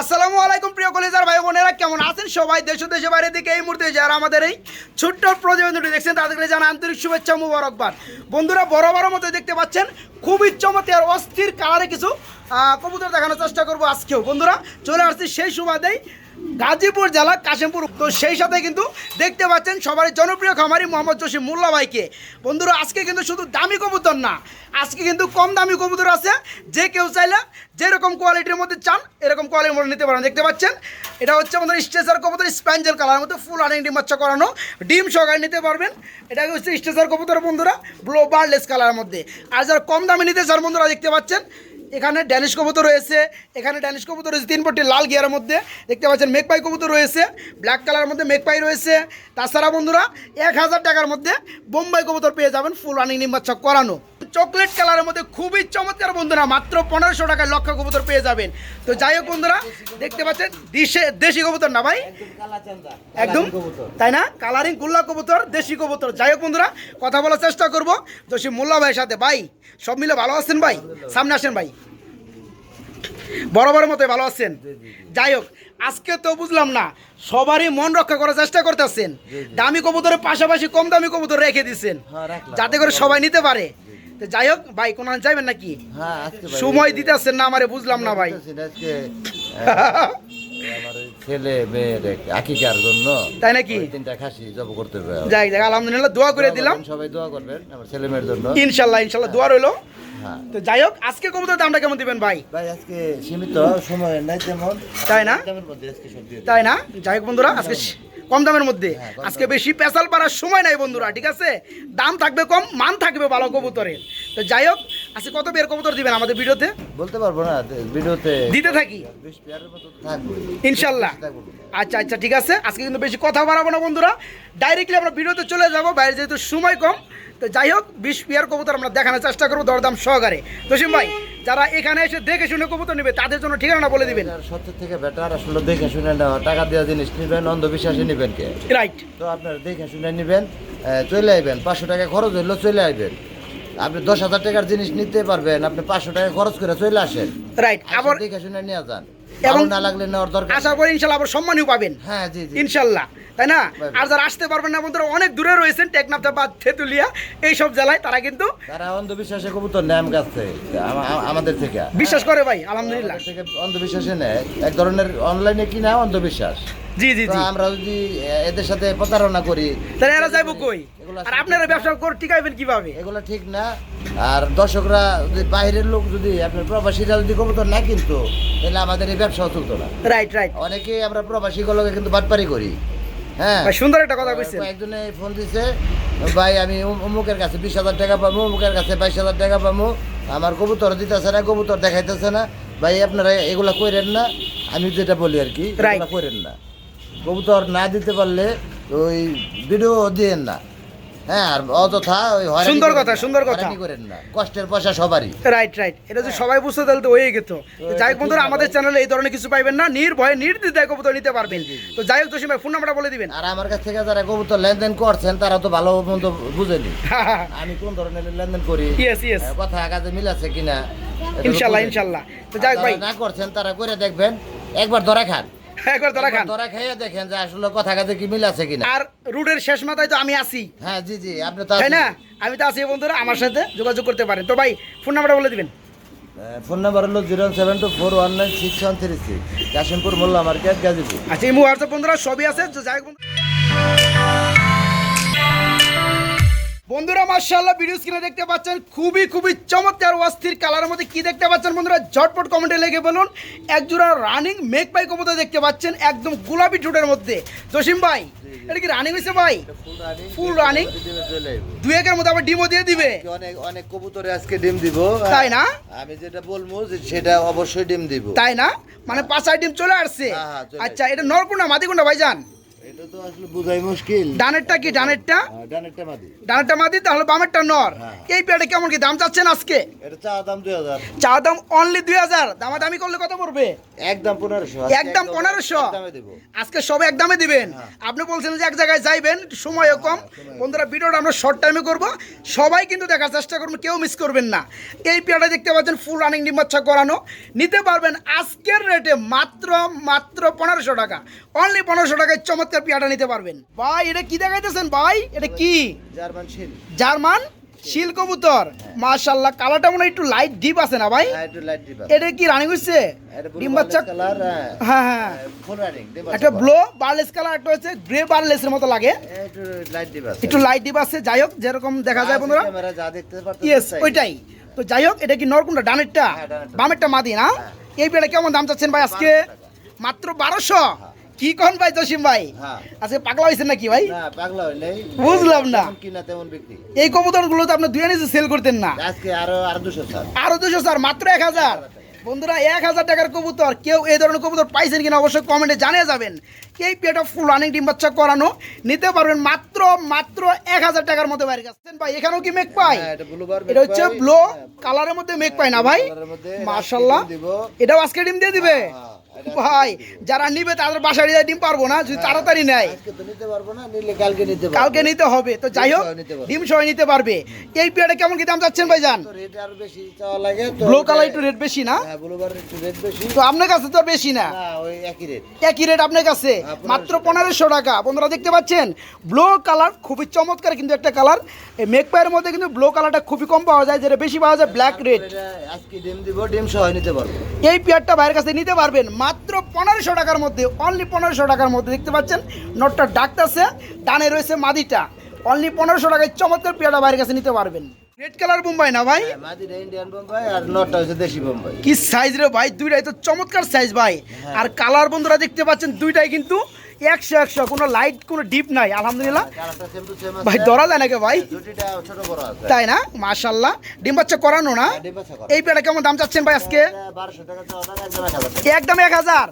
আসসালামু আলাইকুম প্রিয় কলেজার ভাই বোনেরা, কেমন আছেন সবাই? দেশ দেশে বাইরে দিকে এই মুহূর্তে যারা আমাদের এই ছোট্ট প্রতিবেদনটি দেখছেন তাদেরকে জানা আন্তরিক শুভেচ্ছা মুবারকবাদ। বন্ধুরা বড় বড় মতো দেখতে পাচ্ছেন, খুবই চমৎকার অস্থির কালারে কিছু কবুতর দেখানোর চেষ্টা করব আজকেও। বন্ধুরা, চলে আসছি সেই সুবাদেই গাজীপুর জেলা কাশিমপুর। তো সেই সাথে কিন্তু দেখতে পাচ্ছেন সবারই জনপ্রিয় খামারি মোহাম্মদ জসিম মোল্লা ভাইকে। বন্ধুরা, আজকে কিন্তু শুধু দামি কবুতর না, আজকে কিন্তু কম দামি কবুতর আছে। যে কেউ চাইলে যেরকম কোয়ালিটির মধ্যে চান, এরকম কোয়ালিটির মধ্যে নিতে পারেন। দেখতে পাচ্ছেন, এটা হচ্ছে আমাদের স্টেসার কবুতর স্প্যাঞ্জেল কালার মধ্যে ফুল আনিং ডিম বাচ্চা করানো। ডিম সহকারে নিতে পারবেন। এটা হচ্ছে স্টেসার কবুতর বন্ধুরা, ব্লো বার্লেস কালারের মধ্যে। আর যারা কম দামে নিতে চান বন্ধুরা, দেখতে পাচ্ছেন এখানে ড্যানিশ কবুতর রয়েছে। এখানে ড্যানিশ কবুতর রয়েছে তিন পট্টি লাল গিয়ারের মধ্যে। দেখতে পাচ্ছেন মেঘপাই কবুতর রয়েছে, ব্ল্যাক কালারের মধ্যে মেঘপাই রয়েছে। তাছাড়া বন্ধুরা, এক হাজার টাকার মধ্যে বোম্বাই কবুতর পেয়ে যাবেন ফুল রানিং নিম্বাচ্চা করানো। চকলেট কালারের মধ্যে খুবই চমৎকার বন্ধুরা, মাত্র পনেরোশো টাকায় লক্ষ কবুতর পেয়ে যাবেন। তো যাই হোক বন্ধুরা, দেখতে পাচ্ছেন দেশে দেশি কবুতর না ভাই? একদম, তাই না? কালারিং গুল্লা কবুতর, দেশি কবুতর। যাই হোক বন্ধুরা, কথা বলার চেষ্টা করব। জসি মোল্লা ভাইয়ের সাথে। ভাই, সব মিলে ভালো আছেন ভাই? সামনে আসেন ভাই। বরাবরের মতো ভালো আছেন? যাই হোক আজকে তো বুঝলাম না সবারই মন রক্ষা করার চেষ্টা করতেছেন। দামি কবুতরের পাশাপাশি কম দামি কবুতর রেখে দিচ্ছেন হ্যাঁ, যাতে করে সবাই নিতে পারে। তো যাই হোক ভাই কোনো যাইবেন নাকি? হ্যাঁ সময় দিতেছেন না আমারে বুঝলাম না ভাই। বলতেছি না, আজকে আহ, আমার ওই ছেলে মেয়ের আকিকার জন্য তাই নাকি? তিনটা খাসি জব করতে যাই যাক আলহামদুলিল্লাহ দোয়া করে দিলাম। সবাই দোয়া করবেন আমার ছেলে মেয়ের জন্য। ইনশাল্লাহ ইনশাল্লাহ দোয়া রইল। হ্যাঁ তো যাই হোক আজকে কবুতর দামটা কেমন দিবেন ভাই? ভাই আজকে সীমিত সময় নাই তেমন। তাই না? তাই না? যাই হোক বন্ধুরা আজকে কম দামের মধ্যে। হ্যাঁ, আজকে বেশি পেশাল পাড়ার সময় নাই বন্ধুরা ঠিক আছে? দাম থাকবে কম মান থাকবে ভালো কবুতরের। তো যাই হোক আজকে কত বের কবুতর দিবেন আমাদের ভিডিওতে? বলতে পারব না ভিডিওতে দিতে থাকি? ইনশাল্লাহ। আচ্ছা আচ্ছা ঠিক আছে। আজকে কিন্তু বেশি কথা বাড়াবো না বন্ধুরা। ডাইরেক্টলি আমরা ভিডিওতে চলে যাব। বাইরে যেহেতু সময় কম তো যাই হোক বিশ পিয়ার কবুতর আমরা দেখানোর চেষ্টা করব দরদাম সহকারে। জসিম ভাই যারা এখানে এসে দেখে শুনে কবুতর নেবে তাদের জন্য ঠিকানা বলে দিবেন। সত্যি থেকে বেটার আসলে দেখে শুনে নেওয়া টাকা দেওয়া জিনিস নিবেন অন্ধবিশ্বাসে নিবেন কে? রাইট তো আপনার দেখে শুনে নেবেন চলে আইবেন পাঁচশো টাকা খরচ হইলেও চলে আইবেন। আপনি দশ হাজার টাকার জিনিস নিতে পারবেন আপনি পাঁচশো টাকা খরচ করে চলে আসেন। রাইট আবার দেখে শুনে নিয়ে যান। এবং- না লাগলে নেওয়ার দরকার আশা করি ইনশাল্লাহ আবার সম্মানীয় পাবেন। হ্যাঁ জি জি। ইনশাল্লাহ। তাই না? আর যারা আসতে পারবেন না বন্ধুরা অনেক দূরে রয়েছেন টেকনাফ বা থেতুলিয়া এইসব জেলায় তারা কিন্তু তারা অন্ধবিশ্বাসে কবুতর নেয় আমার কাছ আমাদের থেকে। বিশ্বাস করে ভাই আলহামদুলিল্লাহ। থেকে অন্ধবিশ্বাসে নেয়। এক ধরনের অনলাইনে কিনা অন্ধবিশ্বাস। জি জি জি। আমরা যদি এদের সাথে প্রতারণা করি তাহলে এরা যাইবো কই? আর আপনারা ব্যবসা করে টিকাইবেন কীভাবে? এগুলো ঠিক না। আর দর্শকরা যদি বাইরের লোক যদি আপনার প্রবাসীরা যদি কবুতর না কিনতো তাহলে আমাদের এই ব্যবসাও চলতো না। রাইট রাইট অনেকেই আমরা প্রবাসী গুলোকে কিন্তু বাটপারি করি। হ্যাঁ। সুন্দর একটা কথা কইছেন। একজনে ফোন দিছে ভাই আমি অমু- অমুকের কাছে বিশ হাজার টাকা পাবো অমুকের কাছে বাইশ হাজার টাকা পাবো। আমার কবুতর দিতেছে না কবুতর দেখাইতেছে না। ভাই আপনারা এগুলা করেন না আমি যেটা বলি আর কি করেন না। কবুতর না দিতে পারলে ওই ভিডিও দিয়েন না। হ্যাঁ আর অযথা ওই সুন্দর কথা, সুন্দর কথা। করেন না। কষ্টের পয়সা সবারই। রাইট রাইট এটা যদি সবাই বুঝতে তাহলে তো হয়ে গেত। যাই হোক বন্ধুরা আমাদের ভাই। চ্যানেলে এই ধরনের কিছু পাইবেন না। নির্ভয়ে নির্দ্বিধায় কবুতর নিতে পারবেন। তো যাই হোক জসিম ভাই ফোন নাম্বারটা বলে দিবেন। আর আমার কাছ থেকে যারা কবুতর লেনদেন করছেন তারা তো ভালো মন্দ বুঝেনি আমি কোন ধরনের লেনদেন করি? ইয়েস ইয়েস হ্যাঁ, কথা কাজে মিল আছে কিনা। তো যাই ভাই। না করছেন তারা করে দেখবেন। একবার ধরা খান। একবার ধরা খান। ধরা খাইয়ে দেখেন যে আসলে কথা কাজে কি মিল আছে কিনা। আর রুটের শেষ মাথায় তো আমি আছি। হ্যাঁ জি জি আপনি তো তাই না? আমি তো আছি বন্ধুরা আমার সাথে যোগাযোগ করতে পারেন। তো ভাই ফোন নাম্বারটা বলে দিবেন। ফোন নাম্বার হলো zero seven two four one nine six one three six. Kashimpur Molla market Gazipur. আচ্ছা এই হোয়াটসঅ্যাপ বন্ধুরা সবই আছে যাই বন্ধু- বন্ধুরা মার্শাল্লাহ ভিডিও স্ক্রিনে দেখতে পাচ্ছেন খুবই খুবই চমৎকার অস্থির কালারের মধ্যে কি দেখতে পাচ্ছেন বন্ধুরা? ঝটপট কমেন্টে লেগে বলুন। এক জোড়া রানিং মেক পাই কবুতর দেখতে পাচ্ছেন একদম গোলাপি ঠোঁটের মধ্যে। জসিম ভাই এটা কি রানিং হয়েছে ভাই? ফুল রানিং দুই একের মধ্যে আবার ডিমও দিয়ে দিবে। অনেক অনেক কবুতরে আজকে ডিম দিব। তাই না? আমি যেটা বলব যে সেটা অবশ্যই ডিম দিব। তাই না? মানে পাঁচ আই ডিম চলে আসছে। হ্যাঁ, হ্যাঁ, আচ্ছা এটা নরকুন্ডা মাদিকুন্ডা ভাই যান এটা তো আসলে বোঝাই মুশকিল। ডানেরটা কি ডানেরটা? হ্যাঁ, ডানেরটা মাদি। ডানেরটা মাদি তাহলে বামেরটা নর। হ্যাঁ। এই পেয়ারটা কেমন কি দাম চাচ্ছেন আজকে? এটা চা দাম দুই হাজার। চা দাম অনলি দুই হাজার। দামাদামি করলে কত পড়বে? একদম পনেরোশো। একদম পনেরোশো। দামে দেবো। আজকে সব একদমে দিবেন। হ্যাঁ। আপনি বলছেন যে এক জায়গায় যাইবেন সময়ও কম। বন্ধুরা ভিডিওটা আমরা শর্ট টাইমে করব। সবাই কিন্তু দেখার চেষ্টা করবেন কেউ মিস করবেন না। এই পেয়ারটা দেখতে পাচ্ছেন ফুল রানিং ডিম বাচ্চা করানো নিতে পারবেন আজকের রেটে মাত্র মাত্র পনেরোশো টাকা। অনলি পনেরোশো টাকায় চমৎকার পেয়ারটা নিতে পারবেন। ভাই এটা কি দেখাইতেছেন ভাই? এটা কি? জার্মান শিল। জার্মান শিল কবুতর। মাশাল্লাহ কালারটা মনে হয় একটু লাইট ডিপ আছে না ভাই? হ্যাঁ একটু লাইট দিবা এটা কি রানিং হচ্ছে? ডিম বাচ্চা কালার হ্যাঁ। হ্যাঁ ফুল রানিং একটা ব্লো বার্লেস কালার একটা হচ্ছে গ্রে বার্লেসের মতো লাগে। একটু লাইট দিবা একটু লাইট ডিপ আছে যাই হোক যেরকম দেখা যায় বন্ধুরা। ক্যামেরা যা দেখতে পারতেছেন ইয়েস ওইটাই। তো যাই হোক এটা কি নরকুন্ডা ডানেরটা? হ্যাঁ, ডানেরটা। বামেরটা মাদি না? এই বেড়ে কেমন দাম চাচ্ছেন ভাই আজকে? মাত্র বারোশো? কি কোন ভাই জসিম ভাই? হ্যাঁ। আজকে পাগলা হয়েছেন নাকি ভাই? পাগলা বুঝলাম না। কিনা তেমন বিক্রি। এই কবুতরগুলো তো আপনি দুই নিজে সেল করতেন না। আজকে আরও আর দুশো স্যার। আরও দুশো স্যার মাত্র এক হাজার। বন্ধুরা এক হাজার টাকার কবুতর কেউ এই ধরনের কবুতর পাইছেন কিনা অবশ্যই কমেন্টে জানিয়ে যাবেন। এই পেটা ফুল রানিং ডিম বাচ্চা করানো নিতে পারবেন মাত্র মাত্র এক হাজার টাকার মধ্যে বাইরে গেছেন ভাই এখানেও কি মেক পাই? হ্যাঁ, এটা হচ্ছে ব্লো হ্যাঁ, কালারের মধ্যে মেক পাই না ভাই? মার্শাল্লাহ। এটাও আজকে ডিম দিয়ে দিবে? হ্যাঁ, এটা ভাই যারা নিবে তাদের বাসায় ডিম পারব না যদি তাড়াতাড়ি নেয়। কালকে নিতে হবে তো যাই হোক। ডিম সহ নিতে পারবে। এই পেয়ারে কেমন কি দাম চাচ্ছেন ভাই যান তো ব্লো কালার একটু রেট বেশি না? হ্যাঁ তো আপনার কাছে তো বেশি না? একই রেট। আপনার কাছে? হ্যাঁ, 1500 মাত্র পনেরোশো টাকা। বন্ধুরা দেখতে পাচ্ছেন? ব্লু কালার খুবই চমৎকার কিন্তু একটা কালার। এই মেক পায়ের মধ্যে কিন্তু ব্লু কালারটা খুবই কম পাওয়া যায় যেটা বেশি পাওয়া যায় ব্ল্যাক রেড। ডিম সহ নিতে পারব। এই পেয়ারটা ভাইয়ের কাছে নিতে পারবেন। মাত্র পনেরোশো টাকার মধ্যে অনলি পনেরোশো টাকার মধ্যে দেখতে পাচ্ছেন নটটা ডাকতেছে ডানে রয়েছে মাদিটা। অনলি পনেরোশো টাকায় চমৎকার পেয়ারা বাইরের কাছে নিতে পারবেন। রেড কালার বোম্বাই না ভাই? হ্যাঁ, মাদিটা ইন্ডিয়ান বোম্বাই আর নটটা হচ্ছে দেশি বোম্বাই। কি সাইজ রে ভাই দুইটাই তো চমৎকার সাইজ ভাই। আর কালার বন্ধুরা দেখতে পাচ্ছেন দুইটাই কিন্তু একশো একশো কোনো লাইট কোনো ডিপ নাই আলহামদুলিল্লাহ। ভাই ধরা যায় নাকি ভাই? তাই না? মাশাল্লাহ ডিম বাচ্চা করানো না? করা। এই পেটা কেমন দাম চাচ্ছেন ভাই আজকে? এটা 1200 টাকা চাওয়া দাম একদম 1000 টাকা। একদম এক হাজার?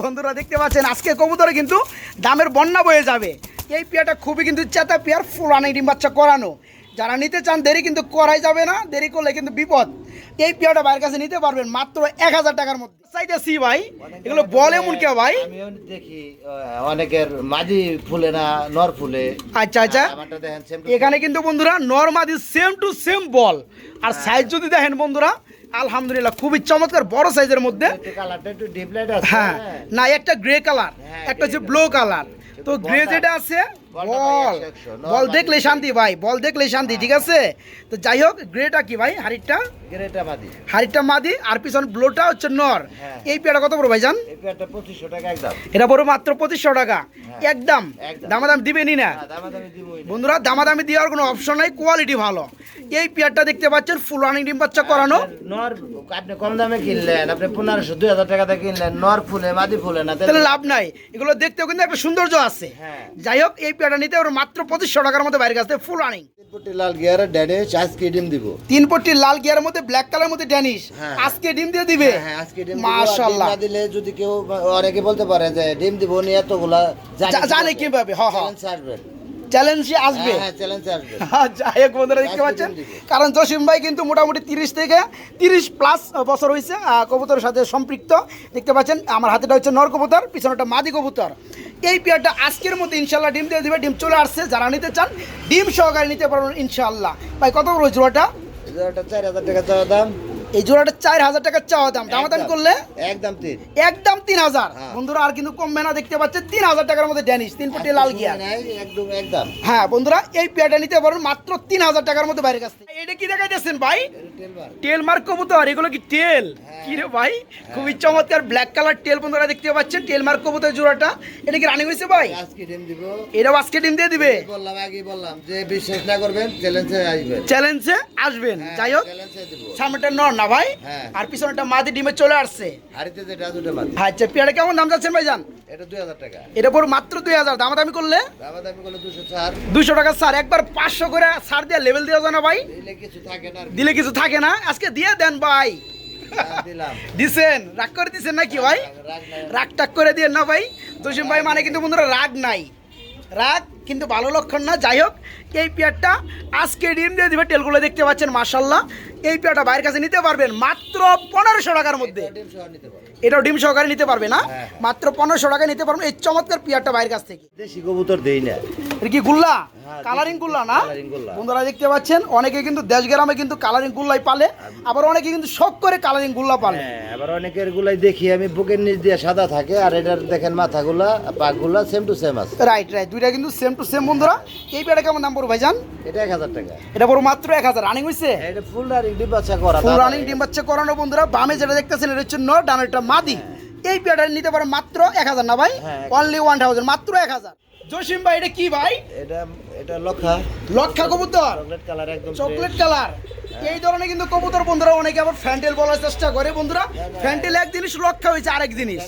বন্ধুরা দেখতে পাচ্ছেন আজকে কবুতরে কিন্তু দামের বন্যা বয়ে যাবে। এই পেয়াটা খুবই কিন্তু চেতা পেয়ার ফুল আনে ডিম বাচ্চা করানো। যারা নিতে চান দেরি কিন্তু করাই যাবে না দেরি করলে কিন্তু বিপদ। এই পেয়ারটা ভাইয়ের কাছে নিতে পারবেন মাত্র এক হাজার টাকার মধ্যে। চাইতেছি ভাই এগুলো বলে এমন কে ভাই? দেখি অনেকের মাদি ফুলে না নর ফুলে। আচ্ছা আচ্ছা। এখানে কিন্তু বন্ধুরা নর্মাদি সেম টু সেম বল। আর সাইজ যদি দেখেন বন্ধুরা আলহামদুলিল্লাহ খুবই চমৎকার বড় সাইজের মধ্যে। আছে হ্যাঁ। না একটা গ্রে কালার হ্যাঁ, একটা হচ্ছে ব্লু কালার তো গ্রে যেটা আছে বল। ভাই বল দেখলে শান্তি ভাই বল দেখলে শান্তি ঠিক আছে? তো যাই হোক গ্রেটা কি ভাই? হাড়িটা গ্রেটা মাদি। হাড়িটা মাদি আর পিছন ব্লোটা হচ্ছে নর। হ্যাঁ। এই পেয়ারটা কত বড় ভাইজান? এই পেয়ারটা 2500 টাকা একদম। এটা বড় মাত্র পঁচিশশো টাকা। একদম। একদম। দামাদাম দিবেনি না। হ্যাঁ, দামাদামি দিবই না। বন্ধুরা দামাদামি দেওয়ার কোনো অপশন নাই কোয়ালিটি ভালো। এই পেয়ারটা দেখতে পাচ্ছেন ফুল রানিং ডিম বাচ্চা করানো। নর আপনি কম দামে কিনলেন আপনি পনেরোশো দুই হাজার টাকা দিয়ে কিনলেন নর ফুলে মাদি ফুলে না তাহলে লাভ নাই। এগুলো দেখতেও কিন্তু একটা সৌন্দর্য আছে। হ্যাঁ। যাই হোক এই নিতে ওর মাত্র পঁচিশশো টাকার মধ্যে বাইরের কাছ থেকে ফুল রানিং তিন পট্টি লাল গিয়ার ড্যানিশ আজকে ডিম দিব। তিন পট্টি লাল গিয়ারের মধ্যে ব্ল্যাক কালার মধ্যে ড্যানিশ। হ্যাঁ। আজকে ডিম দিয়ে দিবে? হ্যাঁ, হ্যাঁ, আজকে ডিম। মাশাআল্লাহ। না দিলে যদি কেউ অনেকে বলতে পারে যে ডিম দিব নি এতগুলা জানে কীভাবে, হ, হ। চ্যালেঞ্জ আসবে। চ্যালেঞ্জে আসবে হ্যাঁ চ্যালেঞ্জ আসবে। হ্যাঁ, যাই হোক বন্ধুরা দেখতে পাচ্ছেন? কারণ জসিম ভাই কিন্তু মোটামুটি তিরিশ থেকে তিরিশ প্লাস বছর হয়েছে কবুতরের সাথে সম্পৃক্ত। দেখতে পাচ্ছেন আমার হাতেটা হচ্ছে নর কবুতর পিছনেটা মাদি কবুতর। এই পেয়ারটা আজকের মতো ইনশাল্লাহ ডিম দিয়ে দিবে ডিম চলে আসছে যারা নিতে চান ডিম সহকারে নিতে পারবেন ইনশাল্লাহ ভাই কত জোড়াটা? এটা চার হাজার টাকা দাম। এই জোড়াটা চার হাজার টাকার চাওয়া দাম। দামাদামি। করলে? একদম তিন। একদম তিন হাজার। হ্যাঁ। বন্ধুরা আর কিন্তু কমবে না দেখতে পাচ্ছেন তিন হাজার টাকার মধ্যে ড্যানিশ তিন ফুটি লাল গিয়ার একদম একদম। হ্যাঁ বন্ধুরা এই পেয়ারটা নিতে পারবেন মাত্র তিন হাজার টাকার মধ্যে বাইরের কাছ থেকে। এটা কি দেখাইতেছেন ভাই? টেল মার্ক কবুতর এগুলো কি টেল কি রে ভাই? খুবই চমৎকার ব্ল্যাক কালার টেল বন্ধুরা দেখতে পাচ্ছেন টেল মার্ক কবুতর জোড়াটা। এটা কি রানিং হয়েছে ভাই? আজকে ডিম দিব। এটাও আজকে ডিম দিয়ে দিবে? বললাম আগে বললাম যে বিশ্বাস না করবেন চ্যালেঞ্জে আসবেন। চ্যালেঞ্জে আসবেন হ্যাঁ, যাই হোক। সামনেটা নর না ভাই হ্যাঁ। আর পিছনেটা মাদি ডিমে চলে আসছে। আচ্ছা পেয়ারা কেমন দাম যাচ্ছেন ভাই জান এটা দুই হাজার টাকা। এটা পর মাত্র দুই হাজার দামাদামি করলে? দাবা দামি করলে দুশো চার দুশো টাকা স্যার একবার পাঁচশো করে লেভেল দেওয়া যায় না ভাই। দিলে কিছু থাকে না দিলে কিছু থাকে না আজকে দিয়ে দেন ভাই। দিছেন রাগ করে দিছেন নাকি ভাই? রাগ নাই। রাগ টাগ করে দিয়ে না ভাই। জসিম ভাই মানে কিন্তু বন্ধুরা রাগ নাই। রাগ কিন্তু ভালো লক্ষণ না। যাই হোক এই পেয়ারটা আজকে ডিম দিয়ে দিবে টেলগুলো দেখতে পাচ্ছেন মাসাল্লাহ এই পেয়ারটা বাইরের কাছে নিতে পারবেন মাত্র পনেরোশো টাকার মধ্যে। এটাও ডিম সহকারে নিতে পারবে না? হ্যাঁ। মাত্র পনেরোশো টাকায় নিতে পারবেন। এই চমৎকার পেয়ারটা বাইরের কাছ থেকে। দেশি কবুতর দেই না। কি গুল্লা? হ্যাঁ, কালারিং গুল্লা না? বন্ধুরা দেখতে পাচ্ছেন অনেকে কিন্তু দেশ গ্রামে কিন্তু কালারিং গুল্লাই পালে আবার অনেকে কিন্তু শখ করে কালারিং গুল্লা পালে। হ্যাঁ আবার অনেকের গুলাই দেখি আমি বুকের নিচ দিয়ে সাদা থাকে আর এটার দেখেন মাথাগুলা পাকগুলা সেম টু সেম আছে। রাইট রাইট দুইটা কিন্তু সেম টু সেম বন্ধুরা। এই পেয়ারটা কেমন দাম পড়বে ভাইজান? এটা এক হাজার টাকা। এটা পড়ো মাত্র এক হাজার। রানিং হয়েছে এটা ফুল রানিং ডিম বাচ্চা করা ফুল রানিং ডিম বাচ্চা করানো বন্ধুরা। বামে যেটা দেখতেছেন এটা হচ্ছে নর ডানেরটা মাদি। এই পেয়ারটা নিতে পারে মাত্র এক হাজার না ভাই? হ্যাঁ। অনলি ওয়ান থাউজেন্ড মাত্র এক হাজার। জসিম ভাই এটা কি ভাই? এটা এটা লক্ষা। লক্ষা কবুতর। চকলেট কালার একদম চকলেট কালার এই ধরনের কিন্তু কবুতর বন্ধুরা অনেকে আবার ফ্যান্টেল বলার চেষ্টা করে বন্ধুরা। ফ্যান্টেল এক জিনিস রক্ষা হয়েছে আরেক জিনিস।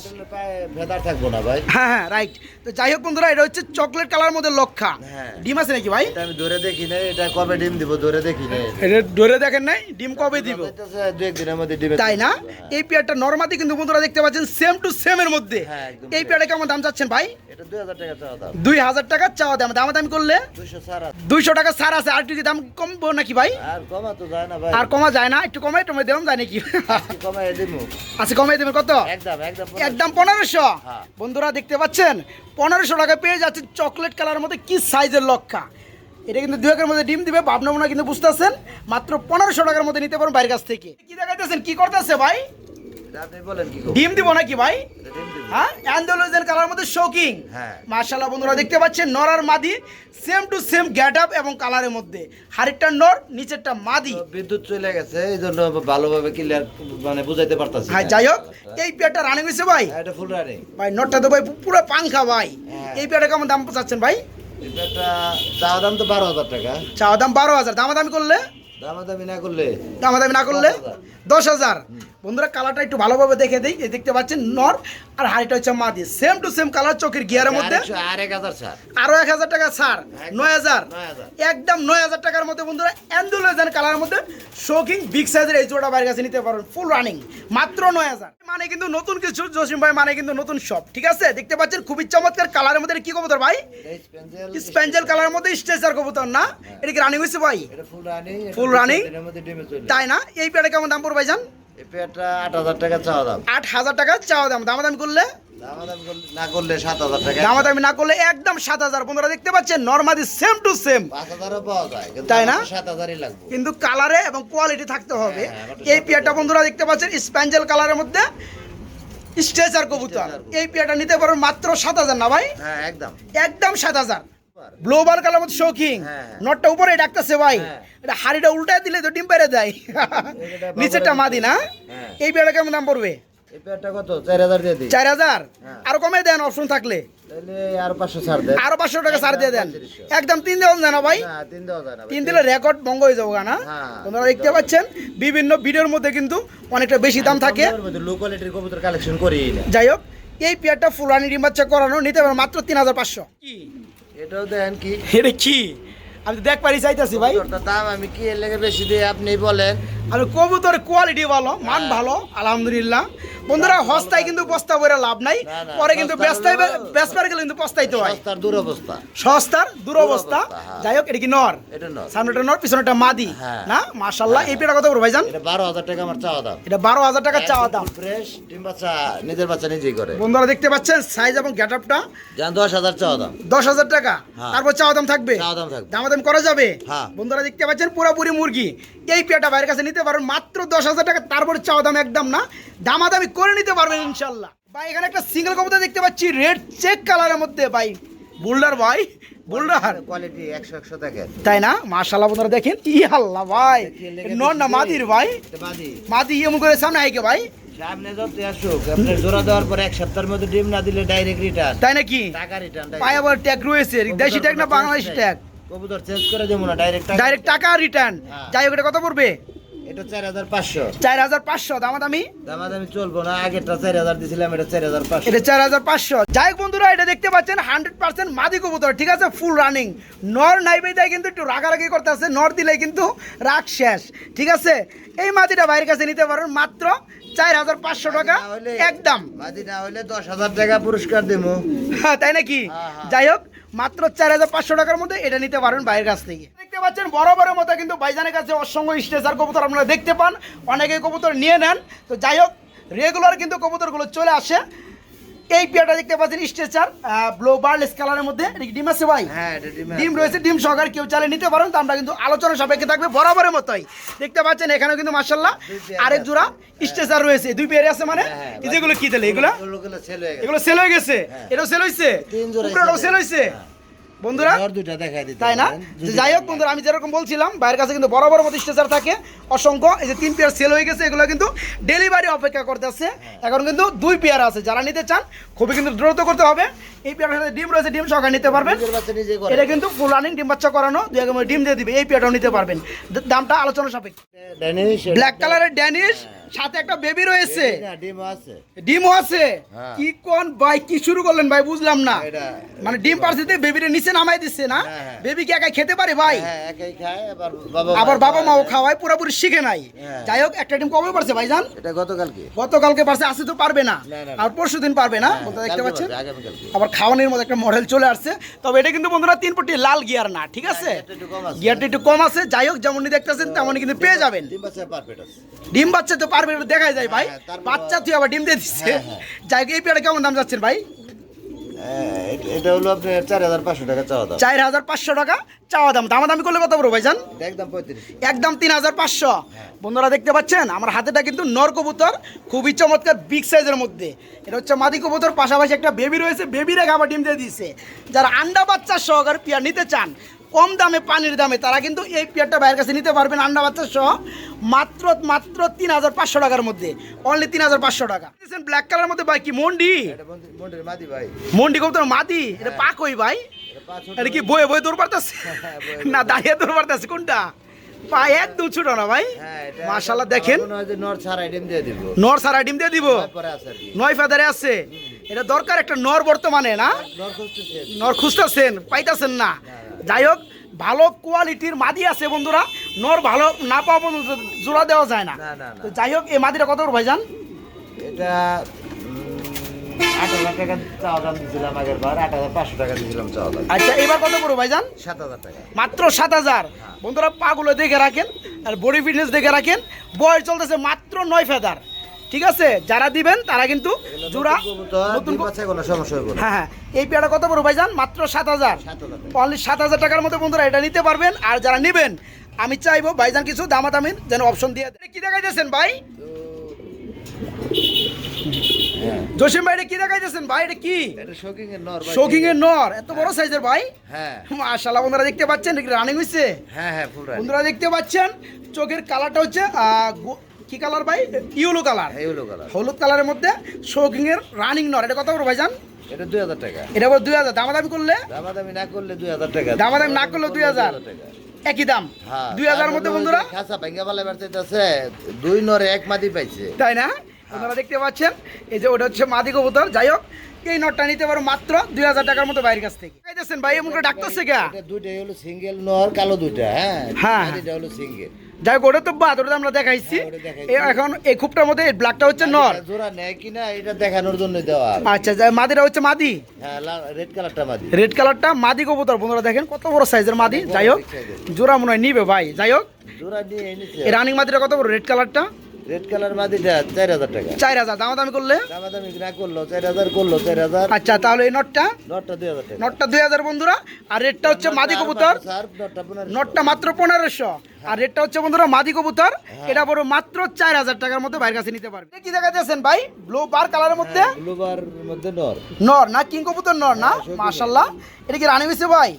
ভেদার থাকব না ভাই। হ্যাঁ হ্যাঁ রাইট তো যাই হোক বন্ধুরা এটা হচ্ছে চকলেট কালার মধ্যে লক্ষা। হ্যাঁ। ডিম আছে নাকি ভাই? আমি ধরে দেখি না এটা কবে ডিম দিব ধরে দেখি না এটা ধরে দেখেন নাই? ডিম কবে দিব? দু একদিনের মধ্যে ডিমে তাই না? এই পেয়ারটা নর্মাদি কিন্তু বন্ধুরা দেখতে পাচ্ছেন সেম টু সেম এর মধ্যে। হ্যাঁ, এই পেয়ারটা কেমন দাম চাচ্ছেন ভাই? এটা দুই হাজার টাকা চাওয়া দাম। দুই হাজার টাকা চাওয়া দাম। দাম দাম করলে? দুইশো সারা দুইশো টাকা সার আছে। আর কি দাম কমবো নাকি ভাই? আর কমা তো ভাই আর কমা যায় না? একটু কমাই টমে দেওয়া যায় নাকি? আচ্ছা কমাই দেবেন কত? একদম পনেরোশো। হ্যাঁ। বন্ধুরা দেখতে পাচ্ছেন? পনেরোশো টাকা পেয়ে যাচ্ছে চকলেট কালার মধ্যে কি সাইজের লক্ষা এটা কিন্তু দু একের মধ্যে ডিম দিবে ভাবনা মনে কিন্তু বুঝতেছেন। মাত্র পনেরোশো টাকার মধ্যে নিতে পারেন বাইরের কাছ থেকে। কি দেখাইতেছেন? কি করতেছে ভাই? ডিম দিব নাকি ভাই? হ্যাঁ? অ্যান্ডোলজের কালার মধ্যে শোকিং হ্যাঁ। মার্শাল্লাহ বন্ধুরা দেখতে পাচ্ছেন নর আর মাদি সেম টু সেম গ্যাট আপ এবং কালারের মধ্যে। হাড়িরটা নর নিচেরটা মাদি। বিদ্যুৎ চলে গেছে এই জন্য ভালোভাবে ক্লিয়ার মানে বুঝাইতে পারতাছি। হ্যাঁ যাই হোক এই পেয়ারটা রানিং হয়েছে ভাই। হ্যাঁ, এটা ফুল রানিং ভাই নটটা তো ভাই পুরো পাংখা ভাই। হ্যাঁ। এই পেয়ারটা কেমন দাম চাচ্ছেন ভাই? চাওয়া দাম তো বারো হাজার টাকা। চাওয়া দাম বারো হাজার। দামাদামি করলে? দামাদামি না করলে? দামাদামি না করলে? দশ হাজার। বন্ধুরা কালারটা একটু ভালোভাবে দেখে দিই। এই দেখতে পাচ্ছেন নর আর হাড়িটা হচ্ছে মাদি। সেম টু সেম কালার চোখের গিয়ারের মধ্যে। আরেকশো- আর এক হাজার টাকা ছাড় নয় হাজার। একদম নয় হাজার টাকার মধ্যে বন্ধুরা অ্যান্ডুলেজান কালারের মধ্যে শোকিং বিগ সাইজের এই জোড়া বাইরের কাছে নিতে পারবেন ফুল রানিং মাত্র নয় হাজার। মানে কিন্তু নতুন কিছু জসিম ভাই মানে কিন্তু নতুন শপ ঠিক আছে? দেখতে পাচ্ছেন খুবই চমৎকার কালারের মধ্যে কি কবুতর ভাই? স্প্যাঞ্জেল কালারের মধ্যে স্ট্রেচার কবুতর না? এটা কি রানিং হয়েছে ভাই? ফুল রানিং মধ্যে তাই না? এই পেয়ারটা কেমন দাম পড়বে ভাইজান? এই পেয়ারটা আট হাজার টাকা চাওয়া দাম। আট হাজার টাকা চাওয়া দাম। দামাদামি করলে? না করলে সাত হাজার টাকা। দামাদামি না করলে একদম সাত হাজার। বন্ধুরা দেখতে পাচ্ছেন নর্মাদি সেম টু সেম পাঁচ হাজারও পাওয়া যায় তাই না? সাত হাজারই লাগবে। কিন্তু কালারে এবং কোয়ালিটি থাকতে হবে। হ্যাঁ, এই পেয়ারটা বন্ধুরা দেখতে পাচ্ছেন স্প্যাঞ্জেল কালারের মধ্যে স্ট্রেচার কবুতর। এই পেয়ারটা নিতে পারবেন মাত্র সাত হাজার না ভাই? হ্যাঁ একদম। একদম সাত হাজার। গ্লোবাল কালার শৌকিং হ্যাঁ। নটটা উপরে ডাকতেছে ভাই। হ্যাঁ। এটা হাড়িটা উল্টায় দিলে তো ডিম পেরে দেয় নিচেরটা মাদি না? হ্যাঁ। এই পেয়ারটা কেমন দাম পড়বে? এই পেয়ারটা কত? চার হাজার হ্যাঁ। আরও কমে দেন অপশন থাকলে। তাহলে আর পাঁচশো টাকা ছাড় দিয়ে দেন। একদম তিন দেওয়া যায় না ভাই? না তিন দিলে রেকর্ড ভঙ্গ হয়ে যাব না। তোমরা দেখতে পাচ্ছেন বিভিন্ন ভিডিওর মধ্যে কিন্তু অনেকটা বেশি দাম থাকে। লো কবুতর কালেকশন করি যাই হোক এই পেয়ারটা ফুলানি ডিম বাচ্চা করানো নিতে পারেন মাত্র তিন হাজার পাঁচশো। কি? এটাও দেখেন কি? এটা কি? আমি দেখ পারি চাইতেছি ভাই। দাম আমি কি এর লেগে বেশি দিয়ে আপনি বলেন। আমি কবুতরের কোয়ালিটি ভালো মান হ্যাঁ। ভালো আলহামদুলিল্লাহ। বন্ধুরা হস্তায় কিন্তু বস্তা করে লাভ নাই। পরে কিন্তু ব্যস্তায় ব্যস্তার গেলে কিন্তু পস্তাইতে হয়। সস্তার দুরবস্থা। সস্তার দুরবস্থা। হ্যাঁ। যাই হোক এটা কি নর? সামনেটা নর পিছনেটা মাদি। হ্যাঁ। না? এই পেটা কত বড় ভাইজান? এটা টাকা আমার চাওয়া দাম। এটা বারো হাজার টাকা চাওয়া দাম। ফ্রেশ ডিম বাচ্চা নিজের বাচ্চা নিজেই করে। বন্ধুরা দেখতে পাচ্ছেন সাইজ এবং গেট আপটা যান দশ হাজার চাওয়া দাম। দশ হাজার টাকা। তারপর চাওয়া দাম থাকবে? চাওয়া দাম থাকবে। দামাদাম করা যাবে। বন্ধুরা দেখতে পাচ্ছেন পুরোপুরি মুরগি। এই পেটা বাইরের কাছে নিতে পারবেন মাত্র দশ হাজার টাকা তারপর চাওয়া দাম একদম না। দামাদামি করে নিতে পারবেন ইনশাল্লাহ। ভাই এখানে একটা সিঙ্গেল কবুতর দেখতে পাচ্ছি রেড চেক কালারের মধ্যে ভাই। বুলডার ভাই বুলডার। কোয়ালিটি একশো একশো দেখেন তাই না? মাশাল্লাহ বন্ধুরা দেখেন ই আল্লাহ ভাই। নন না মাদির ভাই। মাদি। করে সামনে আইকে ভাই। সামনে যত আসুক আপনার জোড়া দেওয়ার পর এক সপ্তাহের মধ্যে ডিম না দিলে ডাইরেক্ট রিটার্ন তাই নাকি? টাকা রিটার্ন পায়ে আবার ট্যাগ রয়েছে দেশি ট্যাগ না বাংলাদেশি ট্যাগ কবুতর চেঞ্জ করে দেবো না ডাইরেক্ট ডাইরেক্ট টাকা রিটার্ন হ্যাঁ। যাই হোক এটা কত পড়বে? এটা চার হাজার পাঁচশো। চার হাজার পাঁচশো দামাদামি? দামাদামি চলবো না আগেরটা চার হাজার এটা চার হাজার পাঁচশো। এটা চার হাজার পাঁচশো। যাই বন্ধুরা এটা দেখতে পাচ্ছেন হান্ড্রেড পার্সেন্ট মাদি কবুতর ঠিক আছে? ফুল রানিং নর নাইবে দেয় কিন্তু একটু রাগারাগি করতে আছে নর দিলে কিন্তু রাগ শেষ ঠিক আছে? এই মাদিটা বাইরের কাছে নিতে পারেন মাত্র চার হাজার পাঁচশো টাকা একদম। মাদি না হলে দশ হাজার টাকা পুরস্কার দেবো হ্যাঁ, তাই নাকি? হ্যাঁ, হ্যাঁ। যাই হোক মাত্র চার হাজার পাঁচশো টাকার মধ্যে এটা নিতে পারবেন বাইরের কাছ থেকে। দেখতে পাচ্ছেন বরাবরের মতো কিন্তু ভাইজানের কাছে অসংখ্য স্টেজার কবুতর আপনারা দেখতে পান। অনেকে কবুতর নিয়ে নেন। তো যাই হোক রেগুলার কিন্তু কবুতরগুলো চলে আসে। এই পেয়ারটা দেখতে পাচ্ছেন স্টেচার ব্লো বার্লেস কালারের মধ্যে। ডিম আছে ভাই? হ্যাঁ ডিম রয়েছে ডিম সহকারে কেউ চালে নিতে পারেন। তো আমরা কিন্তু আলোচনা সাপেক্ষে থাকবে বরাবরের মতোই। দেখতে পাচ্ছেন এখানে কিন্তু মার্শাল্লাহ আরেক জোড়া স্টেচার রয়েছে। দুই পেয়ারে আছে মানে? হ্যাঁ, হ্যাঁ, যেগুলো কি তাহলে এগুলা এগুলো? হয়ে সেল হয়ে গেছে? এটাও সেল হয়েছে তিন জোড়া সেল হয়েছে বন্ধুরা তাই না? যাই হোক বন্ধুরা আমি যেরকম বলছিলাম বাইরের কাছে কিন্তু বড় বড় মতো থাকে। অসংখ্য এই যে তিন পেয়ার সেল হয়ে গেছে এগুলো কিন্তু ডেলিভারি অপেক্ষা করতেছে। এখন কিন্তু দুই পেয়ার আছে যারা নিতে চান খুবই কিন্তু দ্রুত করতে হবে। এই পেয়ারের সাথে ডিম রয়েছে ডিম সহকারে নিতে পারবেন। এটা কিন্তু ফুল রানিং ডিম বাচ্চা করানো দুই ডিম দিয়ে দিবে এই পেয়ারটাও নিতে পারবেন। দামটা আলোচনা সাপেক্ষে। ব্ল্যাক কালারের ড্যানিশ সাথে একটা বেবি রয়েছে। ডিম আছে। ডিমও আছে। হ্যাঁ। কি কোন ভাই কি শুরু করলেন ভাই বুঝলাম না। মানে ডিম পার্সিতে বেবিটা নিচে নামাই দিচ্ছে না? হ্যাঁ, হ্যাঁ। বেবি কি একাই খেতে পারে ভাই? হ্যাঁ একাই খায় আবার বাবা বাবা মাও। খাওয়ায় পুরোপুরি শিখে নাই। হ্যাঁ। যাই হোক একটা ডিম কবে পারছে ভাইজান? এটা গতকালকে। গতকালকে পারছে আসতে তো পারবে না। আর পরশু দিন পারবে না হ্যাঁ, বলতে দেখতে পাচ্ছেন? আবার খাওয়ানোর মতো একটা মডেল চলে আসছে। তবে এটা কিন্তু বন্ধুরা তিন পটি লাল গিয়ার না ঠিক আছে? গিয়ারটা একটু কম আছে। গিয়ারটা একটু কম আছে। যাই হোক যেমনই দেখতেছেন তেমনই কিন্তু পেয়ে যাবেন। ডিম বাচ্চা পারফেক্ট আছে। ডিম বাচ্চা তো পারবে দেখাই যায় ভাই। হ্যাঁ, বাচ্চা তুই আবার ডিম দিয়ে দিচ্ছে হ্যাঁ, হ্যাঁ। যাই এই পেয়ারটা কেমন দাম যাচ্ছেন ভাই? এটা- এটা হলো আপনার চার হাজার পাঁচশো টাকা চাওয়া দাম। চার হাজার পাঁচশো টাকা চাওয়া দাম। দামা করলে কত বড় ভাইজান? একদম পঁয়ত্রিশ। একদম তিন হাজার পাঁচশো। বন্ধুরা দেখতে পাচ্ছেন আমার হাতেটা কিন্তু নর কবুতর খুবই চমৎকার বিগ সাইজের মধ্যে। এটা হচ্ছে মাদি কবুতর পাশাপাশি একটা বেবি রয়েছে বেবি রেখে আবার ডিম দিয়ে দিচ্ছে যারা আন্ডা বাচ্চা সহকারে পেয়ার নিতে চান কম দামে পানির দামে তারা কিন্তু এই পেয়ারটা বাইরের কাছে নিতে পারবেন আন্ডা বাচ্চা সহ মাত্র মাত্র তিন হাজার পাঁচশো টাকার মধ্যে। অনলি তিন হাজার পাঁচশো টাকা। ব্ল্যাক কালার মধ্যে ভাই কি মন্ডি? মন্ডি কবুতর মাদি? এটা পাক হই ভাই। এটা কি বয়ে বয়ে দৌড় পারতেছে না দাঁড়িয়ে দৌড় পারতেছে কোনটা? পা একদম ছোট না ভাই। হ্যাঁ, মাশাল্লাহ দেখেন। হয় নর সারা ডিম দিয়ে দিব। নয় ফেদারে আছে। এটা দরকার একটা নর বর্তমানে না? নর খুঁজতেছেন। পাইতাছেন না। যাই হোক ভালো কোয়ালিটির মাদি আছে বন্ধুরা। নর ভালো না পাওয়া পর্যন্ত জোড়া দেওয়া যায় না। তো যাই হোক এই মাদিটা কত ভাই যান এটা আচ্ছা এবার কত করে ভাইজান? সাত হাজার টাকা। মাত্র সাত হাজার। বন্ধুরা পাগুলো দেখে রাখেন আর বডি ফিটনেস দেখে রাখেন। বয়স চলতেছে মাত্র নয় ফেদার। ঠিক আছে? যারা দিবেন তারা কিন্তু জোড়া নতুন হ্যাঁ হ্যাঁ। এই পেয়ারা কত বড় ভাইজান? মাত্র সাত হাজার। সাত অনলি সাত হাজার টাকার মধ্যে বন্ধুরা এটা নিতে পারবেন। আর যারা নেবেন আমি চাইব ভাইজান কিছু দামাদামির যেন অপশন দিয়ে। কি দেখাইতেছেন ভাই? হ্যাঁ। জসিম ভাই এটা কি দেখাইতেছেন ভাই? এটা কি? শোকিং এর নর এত বড় সাইজের ভাই? হ্যাঁ। মাশাআল্লাহ বন্ধুরা দেখতে পাচ্ছেন রানিং হইছে? হ্যাঁ হ্যাঁ বন্ধুরা দেখতে পাচ্ছেন চোখের কালারটা হচ্ছে আহ, কি কালার ভাই? Yellow colour. এই হলো কালার। হলুদ কালারের মধ্যে শোকিং এর রানিং নর এটা কত বড় ভাইজান? এটা দুই হাজার টাকা। এটা বড় দুই হাজার। দামাদামি করলে? দামাদামি না করলে দুই হাজার টাকা। দামাদামি না করলে দুই হাজার। একই দাম। হ্যাঁ দুই হাজার মধ্যে বন্ধুরা? খাসা ভাঙ্গা বেড়াইতেছে দুই নরে এক মাদি পাইছে। তাই না? আপনারা দেখতে পাচ্ছেন এই যে ওটা হচ্ছে মাদি কবুতর। যাই হোক এই নটটা নিতে পারো মাত্র দুই হাজার টাকার মতো বাইরের কাছ থেকে। ভাই এমন কে? এটা দুইটাই হলো সিঙ্গেল নর কালো দুইটা হ্যাঁ? হ্যাঁ। এটা হলো সিঙ্গেল যাই ওটা তো বাদ ওটা আমরা দেখাইছি। হ্যাঁ, এখন এই খুবটার মধ্যে ব্ল্যাকটা হচ্ছে নর। জোড়া নেয় কিনা এটা দেখানোর জন্য দেওয়া। আচ্ছা যাই মাদিটা হচ্ছে মাদি। হ্যাঁ রেড কালারটা মাদি। রেড কালারটা মাদি কবুতর বন্ধুরা দেখেন কত বড় সাইজের মাদি। যাই হোক জোড়া মনে হয় নিবে ভাই। যাই হোক জোড়া নিয়ে রানিং মাদিটা কত বড় রেড কালারটা রেড কালার মাদিটা চার হাজার টাকা। চার হাজার দামাদামি করলে? দামাদামি না করল চার হাজার করল চার হাজার। আচ্ছা তাহলে এই নটটা নটটা দুই হাজার টাকা। নটটা দুই হাজার বন্ধুরা আর রেডটা হচ্ছে মাদি কবুতর। নটটা মাত্র পনেরোশো। আর রেটটা হচ্ছে বন্ধুরা মাদি কবুতর। এটা বড় মাত্র চার হাজার টাকার মধ্যে বাইরের কাছে নিতে পারবে। কি দেখাইতেছেন ভাই? ব্লু বার কালারের মধ্যে? নর নর না কিং কবুতর নর না? মাশাল্লাহ এটা কি রানী মিশে ভাই?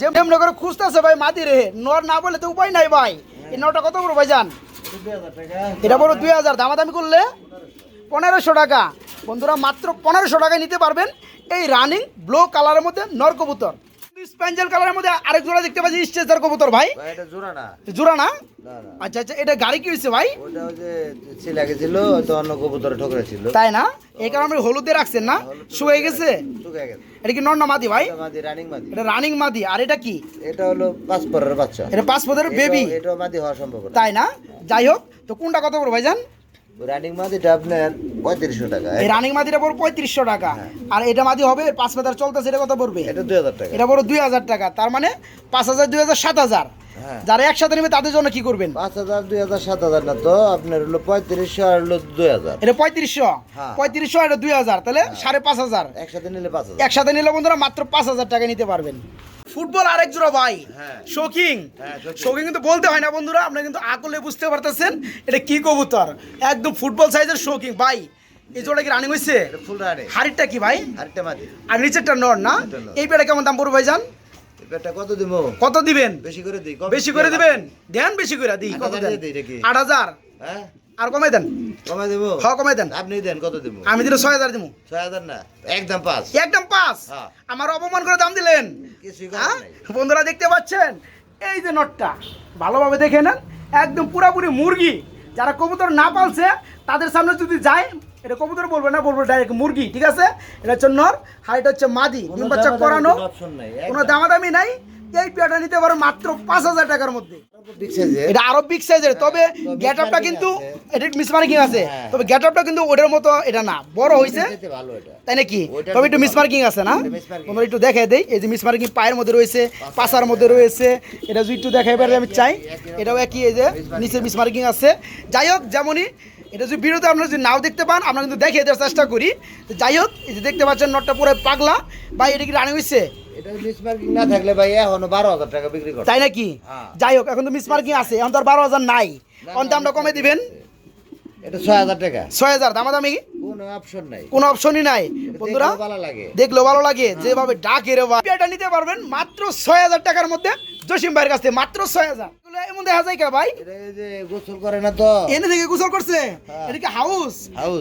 যেমন করে খুঁজতেছে ভাই মাদি রে নর না বলে তো উপায় নাই ভাই। এই নটা কত বড় ভাই টাকা এটা বড় দুই হাজার, দামাদামি করলে পনেরোশো টাকা। বন্ধুরা, মাত্র পনেরোশো টাকায় নিতে পারবেন এই রানিং ব্লু কালারের মধ্যে নর কবুতর স্প্যাঞ্জেল কালারের মধ্যে আরেক জোড়া দেখতে পাচ্ছি স্টেজার কবুতর ভাই। ভাই এটা জোড়া না? জোড়া না? আচ্ছা আচ্ছা এটা গাড়ি কি হয়েছে ভাই? ওটা যে ছেলে গেছিল হয়তো অন্য কবুতরে ঠকরে ছিল। তাই না? এই কারণে হলুদে রাখছেন না? শুয়ে গেছে? শুকিয়ে গেছে। এটা কি নন্না মাদি ভাই? এটা মাদি রানিং মাদি। এটা রানিং মাদি আর এটা কি? এটা হলো পাঁচ পরের বাচ্চা। এটা পাঁচ পদের বেবি এটা মাদি হওয়া সম্ভব তাই না? যাই হোক তো কোনটা কত বড় ভাইজান? রানিং মাদিটা আপনার পঁয়ত্রিশশো টাকা। এই রানিং মাদিটা পড়বে পঁয়ত্রিশশো টাকা। আর এটা মাদি হবে পাঁচ চলতেছে এটা কত পড়বে? এটা দুই হাজার টাকা। এটা পড়বে দুই হাজার টাকা। তার মানে পাঁচ হাজার দুই হাজার সাত হাজার। হ্যাঁ। যারা একসাথে নেবে তাদের জন্য কি করবেন? পাঁচ হাজার দুই হাজার সাত হাজার না তো আপনার হলো পঁয়ত্রিশশো আর হলো দুই হাজার। এটা পঁয়ত্রিশশো। হ্যাঁ। পঁয়ত্রিশশো দুই হাজার। তাহলে সাড়ে পাঁচ হাজার। একসাথে নিলে পাঁচ হাজার। একসাথে নিলে বন্ধুরা মাত্র পাঁচ হাজার টাকা নিতে পারবেন। ফুটবল আরেক জোড়া ভাই। হ্যাঁ। শৌকিং হ্যাঁ, শৌকিং কিন্তু বলতে হয় না বন্ধুরা আপনারা কিন্তু আকলে বুঝতে পারতেছেন এটা কি কবুতর। একদম ফুটবল সাইজের শৌকিং ভাই এই জোড়া কি রানিং হয়েছে হাড়িটা কি ভাই? আর নিচেরটা নর না? এই পেটা কেমন দাম পড়বে ভাই জান এটা কত দিব? কত দিবেন? বেশি করে দিই। বেশি করে দিবেন? দেন বেশি করে দিই। কত দেন? আট হাজার। হ্যাঁ? আর কমাই দেন। কমাই দেবো? হ কমাই দেন। আপনি দেন কত দেবো? আমি দিলে ছয় হাজার দিব ছয় হাজার না একদম পাঁচ। একদম পাঁচ? হ্যাঁ। আমার অপমান করে দাম দিলেন। হ্যাঁ? বন্ধুরা দেখতে পাচ্ছেন? এই যে নটটা ভালোভাবে দেখে নেন। একদম পুরাপুরি মুরগি। যারা কবুতর না পালছে তাদের সামনে যদি যায় এটা কবুতর বলবে না বলব ডাইরেক্ট মুরগি ঠিক আছে? এটা হচ্ছে নর আর এটা হচ্ছে মাদি। ডিম বাচ্চা করানো। কোনো দামাদামি নাই। এই পেয়াটা নিতে পারো মাত্র পাঁচ হাজার টাকার মধ্যে। এটা আরও বিগ সাইজের তবে গেট আপটা কিন্তু। এটা মিস মার্কিং আছে। হ্যাঁ। তবে গেট আপটা কিন্তু ওটার মতো এটা না। বড় হয়েছে তাই নাকি? তবে একটু মধ্যে মিস মার্কিং আছে না? তোমরা একটু দেখাই দেই। এই যে মিস মার্কিং পায়ের মধ্যে রয়েছে পাশার মধ্যে রয়েছে। এটা যদি একটু দেখাই পারে আমি চাই। এটাও একই এই যে নিচে মিস মার্কিং আছে। যাই হোক যেমনই এটা যদি ভিডিওতে আপনারা যদি নাও দেখতে পান আমরা কিন্তু দেখিয়ে দেওয়ার চেষ্টা করি। তো যাই হোক এই যে দেখতে পাচ্ছেন নটটা পুরো পাগলা। বা এটা কি রানি হয়েছে তাই নাকি? হ্যাঁ। যাই হোক এখন তো মিস মার্কিং আছে এখন তো আর বারো হাজার নাই। এখন দামটা কমে দিবেন? এটা ছয় হাজার টাকা। ছয় হাজার কোনো অপশন নাই। কোনো অপশনই নাই। বন্ধুরা ভালো লাগে। দেখলেও ভালো লাগে যেভাবে ডাকে রে এটা নিতে পারবেন মাত্র ছয় হাজার টাকার মধ্যে জসিম ভাইয়ের কাছে মাত্র ছয় হাজার। এগুলো এমন দেখা যায় কে ভাই? যে গোসল করে না তো? এনে থেকে গোসল করছে। হ্যাঁ। হাউস?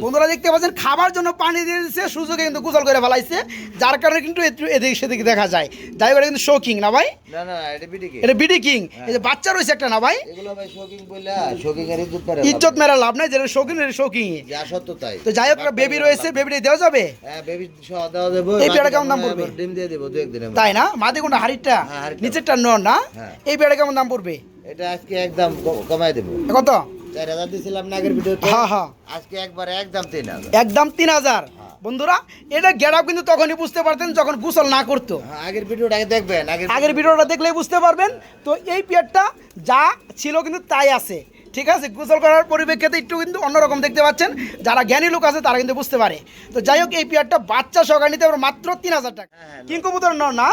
বন্ধুরা দেখতে পাচ্ছেন খাবার জন্য পানি দিয়ে দিচ্ছে সুযোগে কিন্তু গোসল করে ফেলাইছে। যার কারণে কিন্তু এদিক সেদিকে দেখা যায়। যাই হোক কিন্তু শৌকিং না ভাই? না না এটা বিডি কি। এটা বিডি কিং। এই যে বাচ্চা রয়েছে একটা না ভাই? এগুলো ভাই শোকিং বইলা শোকিং এর ইজ্জত করে ইজ্জত মেরা লাভ নাই যেটা শৌকিং যা সত্য তাই। তো যাই হোক বেবি রয়েছে বেবিটা দেওয়া যাবে? হ্যাঁ বেবি সহ দেওয়া দেবো এই বাকি কেমন দাম পড়বে? ডিম দিয়ে দেবো দু একদিনের তাই না? মাঝে কোনটা হাড়িটা হ্যাঁ, নিচেরটা নর না? হ্যাঁ। এই পেয়ারা কেমন দাম পড়বে? এটা আজকে একদম কমাই দেবো। কত? চার হাজার দিয়েছিলাম না আগের ভিডিওতে। হ্যাঁ, হ্যাঁ। আজকে একবারে একদম তিন হাজার। একদম তিন হাজার। হ্যাঁ। বন্ধুরা এটা কিন্তু তখনই বুঝতে পারতেন যখন গোসল না করতো। হ্যাঁ, আগের ভিডিওটা দেখবেন আগের ভিডিওটা দেখলেই বুঝতে পারবেন। তো এই পেয়ারটা যা ছিল কিন্তু তাই আছে। ঠিক আছে? গোসল করার পরিপ্রেক্ষিতে একটু কিন্তু অন্যরকম দেখতে পাচ্ছেন। যারা জ্ঞানী লোক আছে তারা কিন্তু বুঝতে পারে। তো যাই হোক এই পেয়ারটা বাচ্চা সহকারে নিতে মাত্র তিন হাজার টাকা। হ্যাঁ, কিং কবুতর না?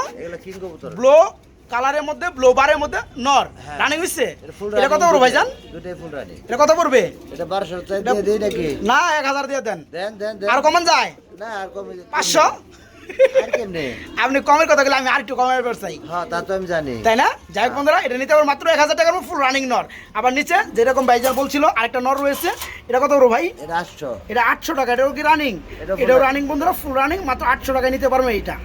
ব্লো কালারের মধ্যে ব্লো বারের মধ্যে নর। হ্যাঁ। রানিং হচ্ছে এটা কত পড়বে ভাইজান? দুটাই ফুল রানি। এটা কত পড়বে? এটা বারোশো চাই দিয়ে দিই নাকি? না এক হাজার দিয়ে দেন। দেন দেন আর কমান যায়? না আর কমে পাঁচশো? আর কেমনে? আপনি কমের কথা বলে আমি আর একটু কমের বের চাই। হ্যাঁ তা তো আমি জানি। তাই না? যাই হোক বন্ধুরা এটা নিতে পারব মাত্র এক হাজার টাকার ফুল রানিং নর। আবার নিচে যেরকম ভাইজান বলছিল আরেকটা নর রয়েছে। এটা কত বড় ভাই? এটা আসছো এটা আটশো টাকা এটাও কি রানিং এটাও রানিং। বন্ধুরা ফুল রানিং মাত্র আটশো টাকায় নিতে পারবে এইটা